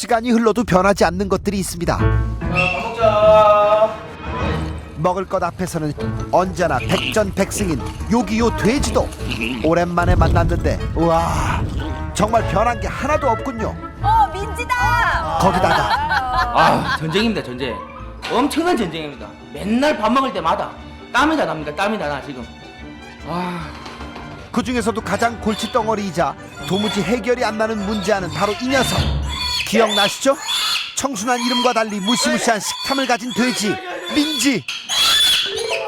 시간이 흘러도 변하지 않는 것들이 있습니다. 밥 먹자. 먹을 것 앞에서는 언제나 백전백승인 요기요 돼지도 오랜만에 만났는데 우와 정말 변한 게 하나도 없군요. 어 민지다. 거기다가 아 전쟁입니다 전쟁. 엄청난 전쟁입니다. 맨날 밥 먹을 때마다 땀이 다 납니다. 땀이 다나 지금. 아 그 중에서도 가장 골칫덩어리이자 도무지 해결이 안 나는 문제아는 바로 이 녀석. 기억나시죠? 청순한 이름과 달리 무시무시한 식탐을 가진 돼지 민지.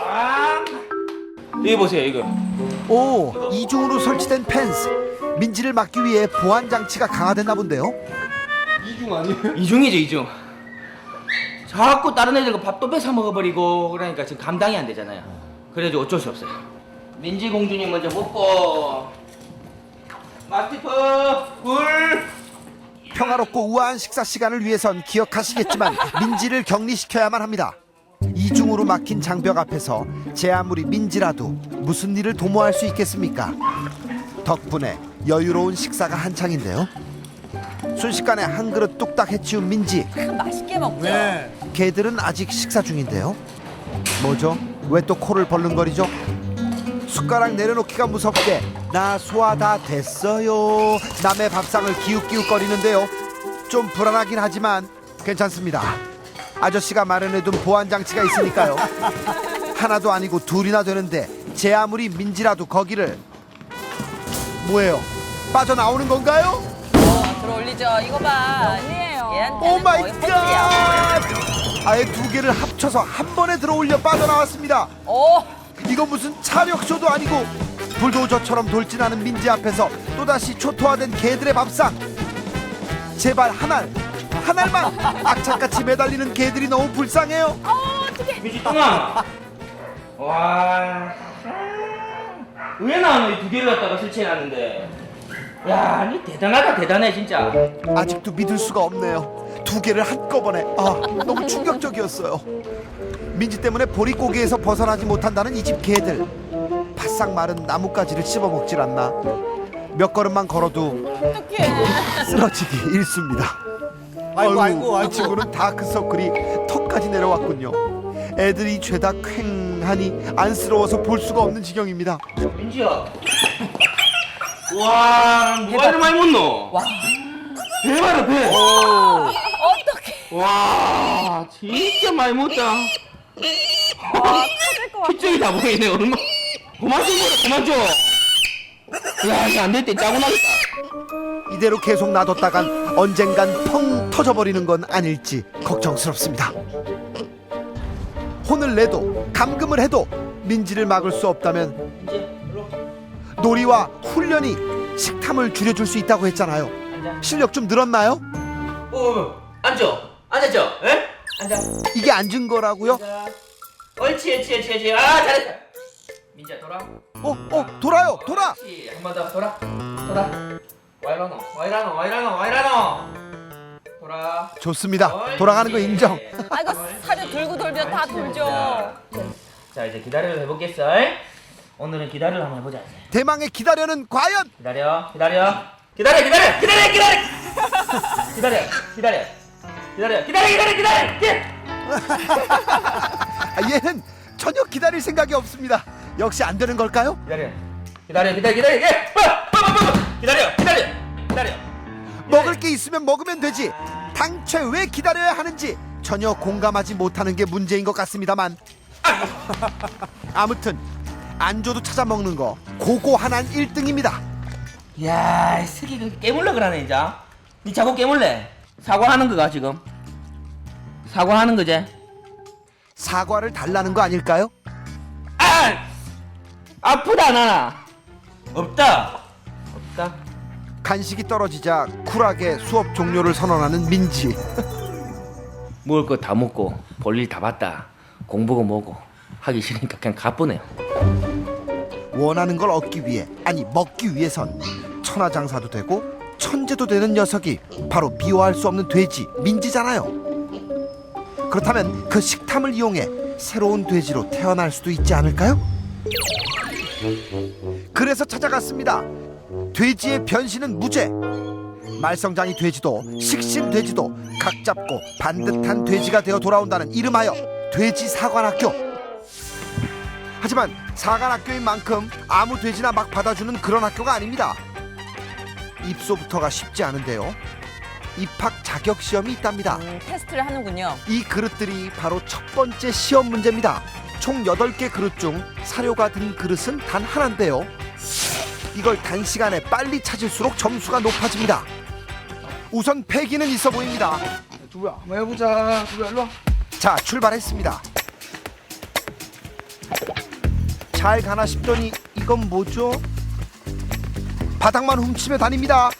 아. 여기 보세요 이거. 오 이중으로 설치된 펜스. 민지를 막기 위해 보안 장치가 강화됐나 본데요. 이중이죠 이중. 자꾸 다른 애들 밥도 뺏어 먹어버리고 그러니까 지금 감당이 안 되잖아요. 그래도 어쩔 수 없어요. 민지 공주님 먼저 먹고 마스티프 굴. 평화롭고 우아한 식사 시간을 위해선 기억하시겠지만 민지를 격리시켜야만 합니다. 이중으로 막힌 장벽 앞에서 제 아무리 민지라도 무슨 일을 도모할 수 있겠습니까? 덕분에 여유로운 식사가 한창인데요. 순식간에 한 그릇 뚝딱 해치운 민지. 맛있게 먹죠. 개들은 아직 식사 중인데요. 뭐죠? 왜 또 코를 벌른거리죠? 숟가락 내려놓기가 무섭게 나 소화 다 됐어요. 남의 밥상을 기웃기웃거리는데요. 좀 불안하긴 하지만 괜찮습니다. 아저씨가 마련해둔 보안 장치가 있으니까요. 하나도 아니고 둘이나 되는데 제 아무리 민지라도 거기를 뭐예요? 빠져 나오는 건가요? 어, 들어올리죠. 이거 봐. 아니에요. 오 마이 갓! 아예 두 개를 합쳐서 한 번에 들어올려 빠져나왔습니다. 오, 이거 무슨 차력쇼도 아니고 불도저처럼 돌진하는 민지 앞에서 또다시 초토화된 개들의 밥상. 제발 하날, 하날만 악착같이 매달리는 개들이 너무 불쌍해요. 민지 뚱아. 와. 왜 나는 두 개를 갖다가 설치해놨는데. 야, 니 대단하다 대단해 진짜. 아직도 믿을 수가 없네요. 두 개를 한꺼번에 아 너무 충격적이었어요. 민지 때문에 보릿고개에서 벗어나지 못한다는 이 집 개들. 바싹 마른 나뭇가지를 씹어 먹질 않나. 몇 걸음만 걸어도. 쓰러지기 일쑤입니다. 아이고 아이고 이 친구는 다크서클이 턱까지 내려왔군요. 애들이 죄다 퀭하니 안쓰러워서 볼 수가 없는 지경입니다. 민지야. 와, 누가 이렇게 많이 먹노? 와, 배 봐라 배. 어떡해. 와, 진짜 많이 먹다. 와, 터질 것 같아. 피증이 다 보이네 얼마. 그만 좀 먹어, 그만 좀. 야, 이거 안 될 때 짜고 나겠다. 이대로 계속 놔뒀다간 언젠간 펑 터져버리는 건 아닐지 걱정스럽습니다. 혼을 내도 감금을 해도 민지를 막을 수 없다면 이제 일로 놀이와 훈련이 식탐을 줄여줄 수 있다고 했잖아요. 앉아. 실력 좀 늘었나요? 어, 어, 앉아. 앉았죠? 에? 앉아. 이게 앉은 거라고요? 앉아. 옳지, 옳지, 옳지, 옳지. 아, 잘했다. 민지야, 돌아. 어, 어, 돌아요, 돌아. 한번 더, 돌아. 돌아. 와이라노, 와이라노, 와이라노, 와이라노. 돌아. 좋습니다. 돌아가는 거 인정. 아이고, 사료 들고 돌면 다 돌죠. 자, 이제 기다려 해보겠어. 오늘은 기다려 한번 해보자. 이제. 대망의 기다려는 과연 기다려, 기다려, 기다려, 기다려, 기다려, 기다려, 기다려, 기다려, 기다려, 기다려, 기다려, 기다려, 기다려. 아, 얘는 전혀 기다릴 생각이 없습니다. 역시 안 되는 걸까요? 기다려, 기다려, 기다려, 기다려, 예, 뭐, 뭐, 뭐, 뭐. 기다려, 기다려, 기다려. 먹을 게 있으면 먹으면 되지. 당최 왜 기다려야 하는지 전혀 공감하지 못하는 게 문제인 것 같습니다만. 아무튼 안 줘도 찾아 먹는 거 고고한한 1등입니다. 야, 이 새끼 그 깨물려 그러네 이제. 니 자꾸 깨물래. 사과하는 거가 지금. 사과하는 거지. 사과를 달라는 거 아닐까요? 아, 아프다 나나. 없다. 없다. 간식이 떨어지자 쿨하게 수업 종료를 선언하는 민지. 먹을 거 다 먹고 볼일 다 봤다. 공부고 뭐고 하기 싫으니까 그냥 가쁘네요. 원하는 걸 얻기 위해 아니 먹기 위해선 천하장사도 되고 천재도 되는 녀석이 바로 미워할 수 없는 돼지 민지잖아요. 그렇다면 그 식탐을 이용해 새로운 돼지로 태어날 수도 있지 않을까요? 그래서 찾아갔습니다. 돼지의 변신은 무죄. 말썽장이 돼지도 식신 돼지도 각 잡고 반듯한 돼지가 되어 돌아온다는 이름하여 돼지 사관학교. 하지만 사관학교인 만큼 아무 돼지나 막 받아주는 그런 학교가 아닙니다. 입소부터가 쉽지 않은데요. 입학 자격 시험이 있답니다. 음, 테스트를 하는군요. 이 그릇들이 바로 첫 번째 시험 문제입니다. 총 8개 그릇 중 사료가 든 그릇은 단 하나인데요. 이걸 단시간에 빨리 찾을수록 점수가 높아집니다. 우선 패기는 있어 보입니다. 두부야 한번 해보자 두부야 일로 와 자, 출발했습니다. 잘 가나 싶더니 이건 뭐죠? 바닥만 훔치며 다닙니다.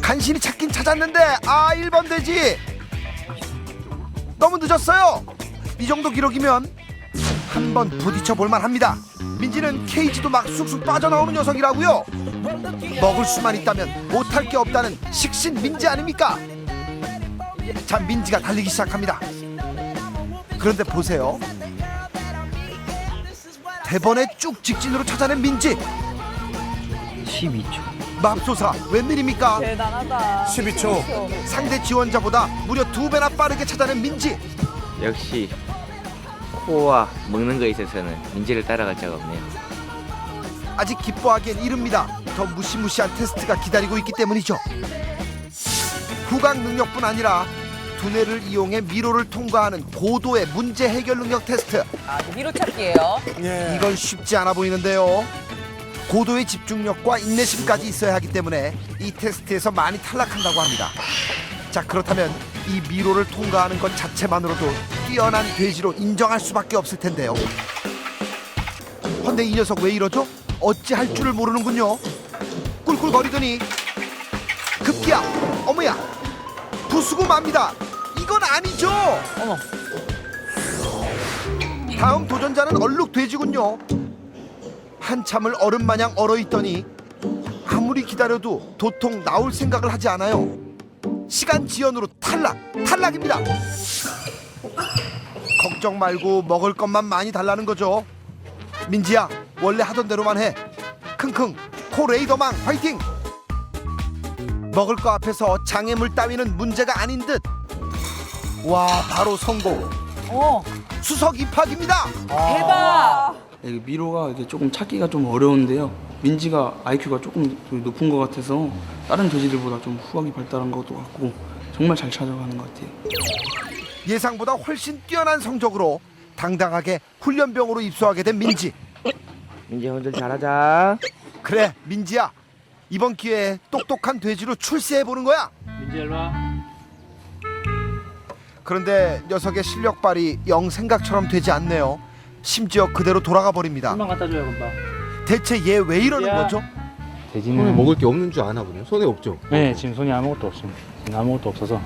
간신히 찾긴 찾았는데 아 1번 돼지 너무 늦었어요. 이 정도 기록이면 한 번 부딪혀 볼만 합니다. 민지는 케이지도 막 쑥쑥 빠져나오는 녀석이라고요. 먹을 수만 있다면 못할 게 없다는 식신 민지 아닙니까? 자 민지가 달리기 시작합니다. 그런데 보세요. 대번에 쭉 직진으로 찾아낸 민지. 12초 맙소사 웬일입니까? 대단하다. 12초. 상대 지원자보다 무려 두 배나 빠르게 찾아낸 민지. 역시 코와 먹는 거에 있어서는 민지를 따라갈 자가 없네요 아직 기뻐하기엔 이릅니다. 더 무시무시한 테스트가 기다리고 있기 때문이죠. 후각 능력뿐 아니라 두뇌를 이용해 미로를 통과하는 고도의 문제 해결 능력 테스트. 아, 미로 찾기예요. 예. 이건 쉽지 않아 보이는데요. 고도의 집중력과 인내심까지 있어야 하기 때문에 이 테스트에서 많이 탈락한다고 합니다. 자 그렇다면 이 미로를 통과하는 것 자체만으로도 뛰어난 돼지로 인정할 수밖에 없을 텐데요. 헌데 이 녀석 왜 이러죠? 어찌 할 줄을 모르는군요. 꿀꿀거리더니 급기야 어머야 부수고 맙니다. 이건 아니죠. 어머. 다음 도전자는 얼룩 돼지군요. 한참을 얼음 마냥 얼어 있더니 아무리 기다려도 도통 나올 생각을 하지 않아요. 시간 지연으로 탈락, 탈락입니다. 걱정 말고 먹을 것만 많이 달라는 거죠. 민지야, 원래 하던 대로만 해. 킁킁, 코 레이더망 화이팅! 먹을 거 앞에서 장애물 따위는 문제가 아닌 듯. 와, 바로 성공. 어, 수석 입학입니다. 대박. 이 미로가 이게 조금 찾기가 좀 어려운데요. 민지가 IQ가 조금 좀 높은 것 같아서 다른 돼지들보다 좀 후각이 발달한 것도 같고 정말 잘 찾아가는 것 같아요. 예상보다 훨씬 뛰어난 성적으로 당당하게 훈련병으로 입소하게 된 민지. 민지 혼자 잘하자 그래, 민지야. 이번 기회에 똑똑한 돼지로 출세해 보는 거야. 민지 일로 와. 그런데 녀석의 실력 발이 영 생각처럼 되지 않네요. 심지어 그대로 돌아가 버립니다. 한번 갖다 줘요, 금방. 대체 얘 왜 이러는 야. 거죠? 돼지는 손에 먹을 게 없는 줄 아나 보네요. 손에 없죠. 네, 지금 손이 아무것도 없습니다. 지금 아무것도 없어서.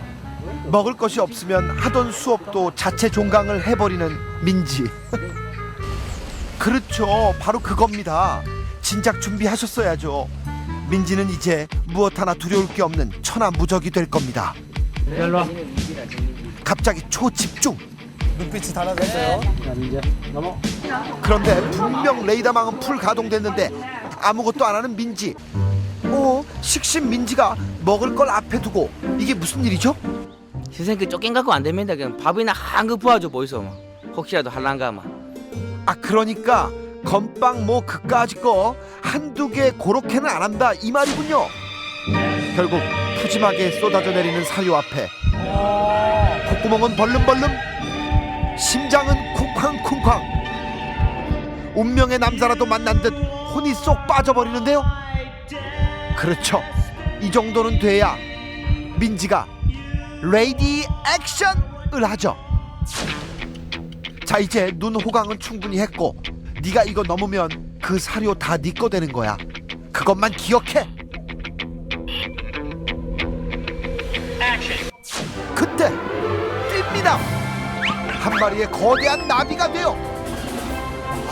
먹을 것이 없으면 하던 수업도 자체 종강을 해버리는 민지. 그렇죠. 바로 그겁니다. 진작 준비하셨어야죠. 민지는 이제 무엇 하나 두려울 게 없는 천하무적이 될 겁니다. 일로 와. 갑자기 초집중. 눈빛이 달라졌어요. 넘어. 그런데 분명 레이더망은 풀 가동됐는데 아무것도 안 하는 민지. 어? 식신 민지가 먹을 걸 앞에 두고 이게 무슨 일이죠? 선생님 그 쫓긴 갖고 안 됩니다 그냥 밥이나 한그 부어줘 보이소 뭐. 혹시라도 할란가 마 아 그러니까 건빵 뭐 그까짓 거 한두 개 고렇게는 안 한다 이 말이군요. 결국 푸짐하게 쏟아져 내리는 사료 앞에 콧구멍은 벌름벌름 심장은 쿵쾅쿵쾅 운명의 남자라도 만난 듯 혼이 쏙 빠져버리는데요. 그렇죠. 이 정도는 돼야 민지가 레이디 액션을 하죠. 자 이제 눈 호강은 충분히 했고 네가 이거 넘으면 그 사료 다 네 거 되는 거야. 그것만 기억해. 한 마리의 거대한 나비가 되어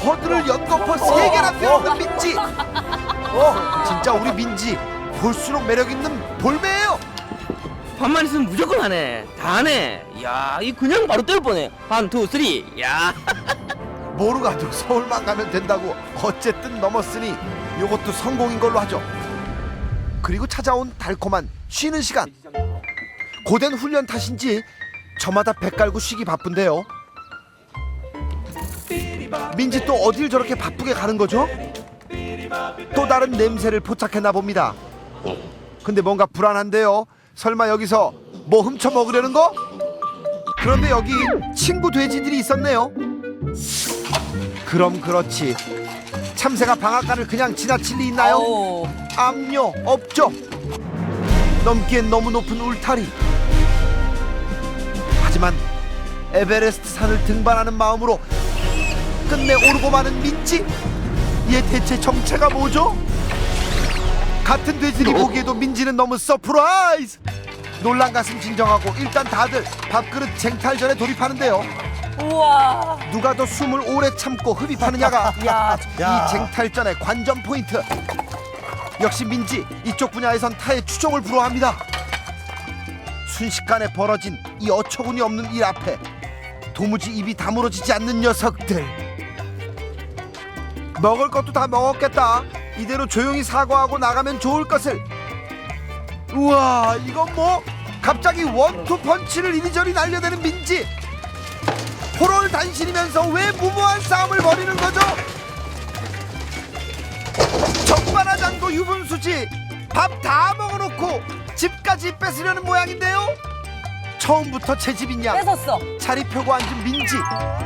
허들을 연거푸 세 개나 되어오는 민지. 어, 진짜 우리 민지 볼수록 매력 있는 볼매예요. 밥만 있으면 무조건 하네 다 하네 야 이 그냥 바로 때릴 뻔해 한 투 쓰리 야 모르가도 서울만 가면 된다고 어쨌든 넘었으니 이것도 성공인 걸로 하죠. 그리고 찾아온 달콤한 쉬는 시간. 고된 훈련 탓인지 저마다 배 깔고 쉬기 바쁜데요. 민지 또 어딜 저렇게 바쁘게 가는 거죠? 또 다른 냄새를 포착했나 봅니다. 근데 뭔가 불안한데요. 설마 여기서 뭐 훔쳐 먹으려는 거? 그런데 여기 친구 돼지들이 있었네요. 그럼 그렇지. 참새가 방앗간을 그냥 지나칠 리 있나요? 암요 없죠. 넘기엔 너무 높은 울타리. 하지만 에베레스트 산을 등반하는 마음으로 끝내 오르고 마는 민지. 얘 대체 정체가 뭐죠? 같은 돼지리 보기에도 민지는 너무 서프라이즈. 놀란 가슴 진정하고 일단 다들 밥그릇 쟁탈전에 돌입하는데요. 우와. 누가 더 숨을 오래 참고 흡입하느냐가 야. 이 쟁탈전의 관전 포인트. 역시 민지 이쪽 분야에선 타의 추종을 불허합니다. 순식간에 벌어진 이 어처구니 없는 일 앞에 도무지 입이 다물어지지 않는 녀석들. 먹을 것도 다 먹었겠다. 이대로 조용히 사과하고 나가면 좋을 것을. 우와 이건 뭐 갑자기 원투 펀치를 이리저리 날려대는 민지. 포롤 단신이면서 왜 무모한 싸움을 벌이는 거죠? 적반하장도 유분수지 밥 다 먹어놓고 집까지 뺏으려는 모양인데요? 처음부터 제 집이냐? 뺏었어. 자리 펴고 앉은 민지.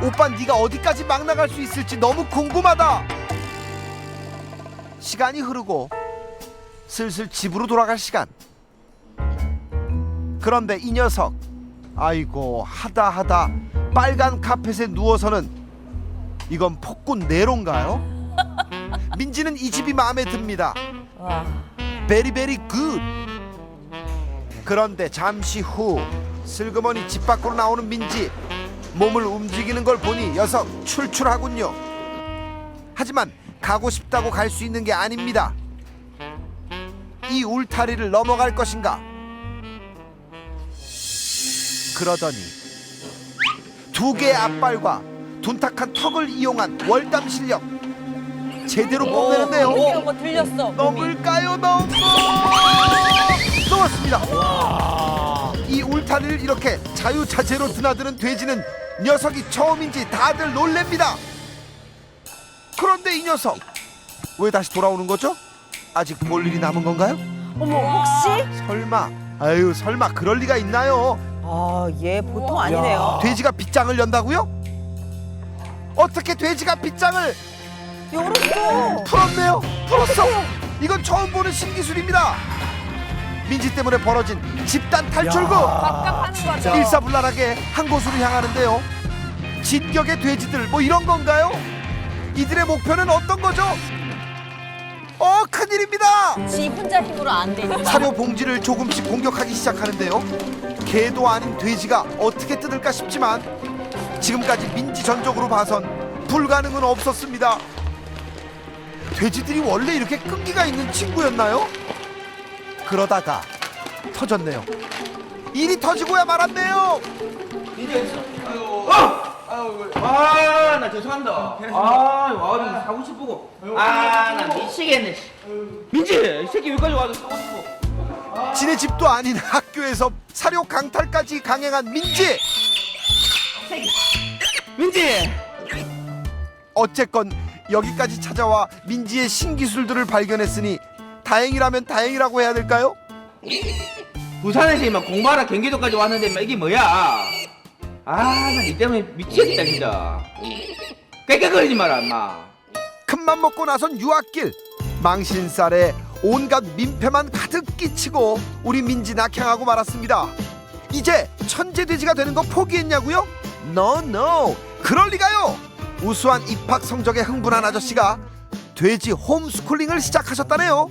오빠 네가 어디까지 막 나갈 수 있을지 너무 궁금하다. 시간이 흐르고 슬슬 집으로 돌아갈 시간. 그런데 이 녀석 아이고 하다 하다 빨간 카펫에 누워서는 이건 폭군 네로인가요? 민지는 이 집이 마음에 듭니다. 와. 베리베리 굿 그런데 잠시 후 슬그머니 집 밖으로 나오는 민지 몸을 움직이는 걸 보니 녀석 출출하군요 하지만 가고 싶다고 갈 수 있는 게 아닙니다 이 울타리를 넘어갈 것인가 그러더니 두 개의 앞발과 둔탁한 턱을 이용한 월담 실력 제대로 뽐내는데요 이런 거 들렸어. 몸이. 넘을까요 넘어 이렇게 자유자재로 드나드는 돼지는 녀석이 처음인지 다들 놀랍니다 그런데 이 녀석 왜 다시 돌아오는 거죠? 아직 볼 일이 남은 건가요? 어머 혹시? 설마 아유 설마 그럴 리가 있나요 아, 얘 보통 아니네요. 돼지가 빗장을 연다고요? 어떻게 돼지가 빗장을 열었어. 풀었네요. 풀었어. 이건 처음 보는 신기술입니다. 민지 때문에 벌어진 집단 탈출구. 깝깝하는 거 같아. 일사불란하게 한 곳으로 향하는데요. 진격의 돼지들 뭐 이런 건가요? 이들의 목표는 어떤 거죠? 어 큰일입니다. 지 혼자 힘으로 안 되니까. 사료 봉지를 조금씩 공격하기 시작하는데요. 개도 아닌 돼지가 어떻게 뜯을까 싶지만 지금까지 민지 전적으로 봐선 불가능은 없었습니다. 돼지들이 원래 이렇게 끈기가 있는 친구였나요? 그러다가 터졌네요. 일이 터지고야 말았네요. 민지 어딨어? 아유. 어! 아유, 아, 나 죄송합니다. 아, 와, 좀 사고 싶고. 아, 나 미치겠네. 씨. 민지, 이 새끼 여기까지 와서 사고 싶어. 지네 집도 아닌 학교에서 사료 강탈까지 강행한 민지. 민지! 어쨌건 여기까지 찾아와 민지의 신기술들을 발견했으니 다행이라면 다행이라고 해야 될까요? 부산에서 이만 공부하러 경기도까지 왔는데 막 이게 뭐야? 아, 나니 때문에 미치겠다, 진짜. 깨끗거리지 마라, 임마. 큰맘 먹고 나선 유학길 망신살에 온갖 민폐만 가득 끼치고 우리 민지 낙향하고 말았습니다 이제 천재돼지가 되는 거 포기했냐고요? No no 그럴 리가요 우수한 입학 성적에 흥분한 아저씨가 돼지 홈스쿨링을 시작하셨다네요